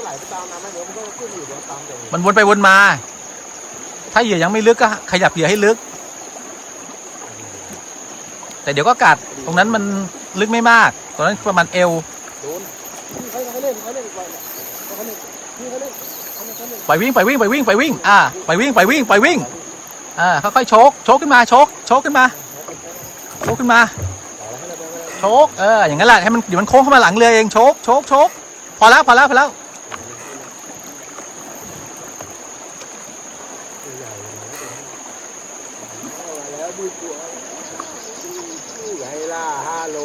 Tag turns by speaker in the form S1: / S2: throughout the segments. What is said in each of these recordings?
S1: ก็ไหลไปตามน้ำไหมเดี๋ยวมันก็ขึ้นอยู่เดี๋ยวตามตรง
S2: มันวนไปวนมา ถ้าเหยื่อยังไม่ลึกก็ขยับเหยื่อให้ลึก แต่เดี๋ยวก็กัด ตรงนั้นมันลึกไม่มาก ตรงนั้นประมาณเอว
S1: โดนพี่เขาเขาเล่นเขาเล่นไปเขาเล่นพี่เขาเล่นเขาเล่นเขาเล่น
S2: ไปวิ่งไปวิ่งไปวิ่งไปวิ่ง อ่า ไปวิ่งไปวิ่งไปวิ่ง อ่า ค่อยๆโชกโชกขึ้นมาโชกโชกขึ้นมาโชกขึ้นมา โชกเออ อย่างนั้นแหละให้มันเดี๋ยวมันโค้งเข้ามาหลังเรือเองโชกโชกโชกพอแล้วพอแล้วพอแล้ว
S1: แล้วดูตัวใหญ่ล่าฮัลโหล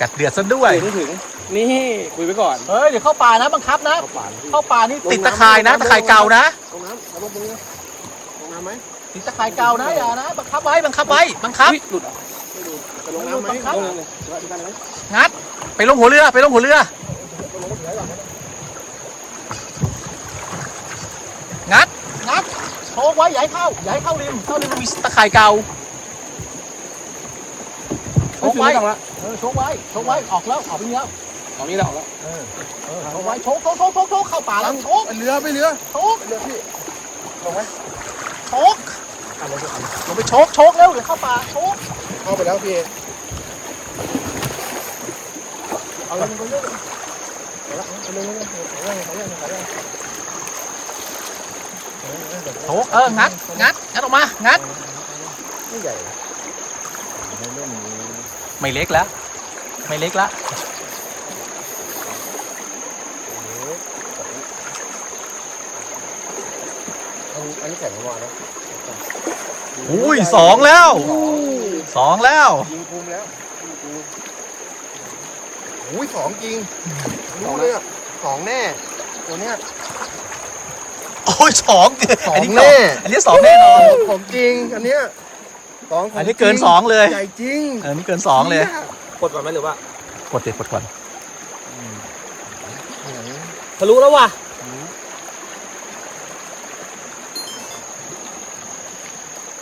S2: กัดเดือดซะด้วย
S1: ถึงถึง นี่คุยไปก่อน
S2: เฮ้ย เดี๋ยวเข้าป่านะบังคับนะ
S1: เข้าป่า
S2: เข้าป่านี่ติดตะข่ายนะ ตะข่ายเก่านะ
S1: ตรงน้ำเอาลงตรงนี้ตรงน้ำไหม
S2: ติดตะข่ายเก่านะอย่านะบังคับไว้บังคับไว้บังคับ
S1: หลุดอะไม่หลุดจะลงน้ำไหม
S2: บังคับ
S1: ลงเลยเดี๋ยวอธิบายเลยไหม
S2: งัดไปลงหัวเรือไปลงหัวเรือ
S1: ลงน้ำเสือก่อน
S2: งัดงัดโชกไว้อย่าให้เข้าอย่าให้เข้าริมเข้าริมมันมีตะข่ายเก่าโช กไว้
S1: ม่ต้องละ
S2: เออโชกไว้โชกไว้ออกแล้วออกไปแล้ว
S1: ตรงนี้แล้วแล้ว
S2: เออโชกไว้โชกโชกโชกโชกโชกเข้าป่าแล้วโชก
S1: ไปเรือไปเรือ
S2: โชก
S1: ไปเรือพี่ลงไหม
S2: โชกลงไปโชกโชกเร็วเดี๋ยวเข้าป่าโชก
S1: เข้าไปแล้วพี่เอาเลยไปเรื่อยไปแล้วไปเรื่อยไปเรื่อยไปเรื่อยไปเรื่อยไปเรื่อย
S2: โชกเอองัดงัดงัดออกมางัด
S1: ไม่ใหญ่
S2: ไม่เล็กแล้ว ไม่เล็กแล้ว
S1: อันนี้แข็งกว่านะ
S2: อุ้ยสองแล้วสองแล้ว
S1: ยิงคุมแล้วอุ้ยสองจริงรู้เลยอะสองแน่ตัวเนี้ย
S2: โอ้ยสอง
S1: สอง
S2: อันนี้
S1: แน่
S2: สองอันนี้สองแน่นอน
S1: ของจริงอันเนี้ย สองขง
S2: อันนี้เกินสองเลย
S1: ใหญ่จริง
S2: เออนี่เกินสองเลย
S3: กดก่อนไหมหรือว่า
S2: กดเด็ดกดก่อน
S3: ทะลุแล้วว่ะ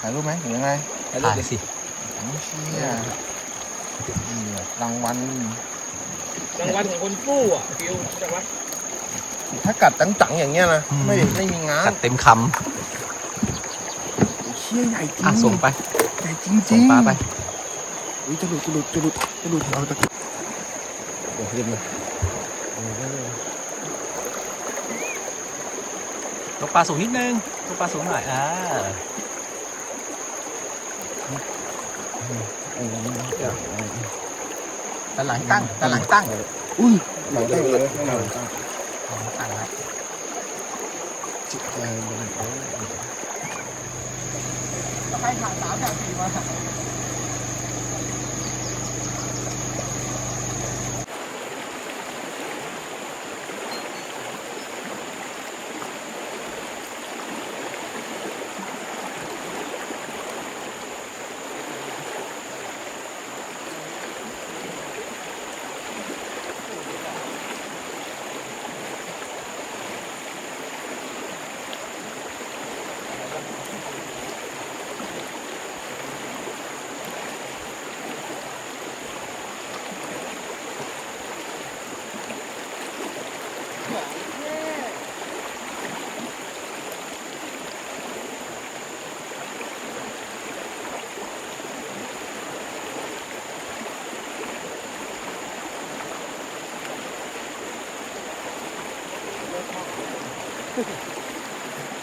S1: ถ่ายรูปไหมหรือยังไง
S2: ถ่ายสิ
S1: โอ้เชี่ยนี่รางวัล
S3: รางวัลของคนฟู่อะฟิวใช่ไหม
S1: ถ้ากัดจังๆอย่างเงี้ยนะไม่ไม่มีง้าง
S2: กัดเต็มค
S1: เชี่ยใหญ่จริำง
S2: อะส่งไป
S1: ใหญ่จริงจ
S2: ส่
S1: ริ
S2: ง
S1: ง
S2: ปลาไป
S1: อุ้ยจะหลุดจะหลุดจะหลุดจะหลุดเราจะเดี๋ยวเรียบเลย
S2: ยกปลาสูงนิดนึงยกปลาสูงหน่อยอ่าด้านหลังตั้งด้านหลังตั้ง
S1: อุ้ยหลังตั้งเลยข้างหลังตั้ง
S2: ตั้งแล้ว
S1: จิตใจมัน โอ้ย
S2: ให้ถ่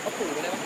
S2: เอาปู่ไปเลยปะ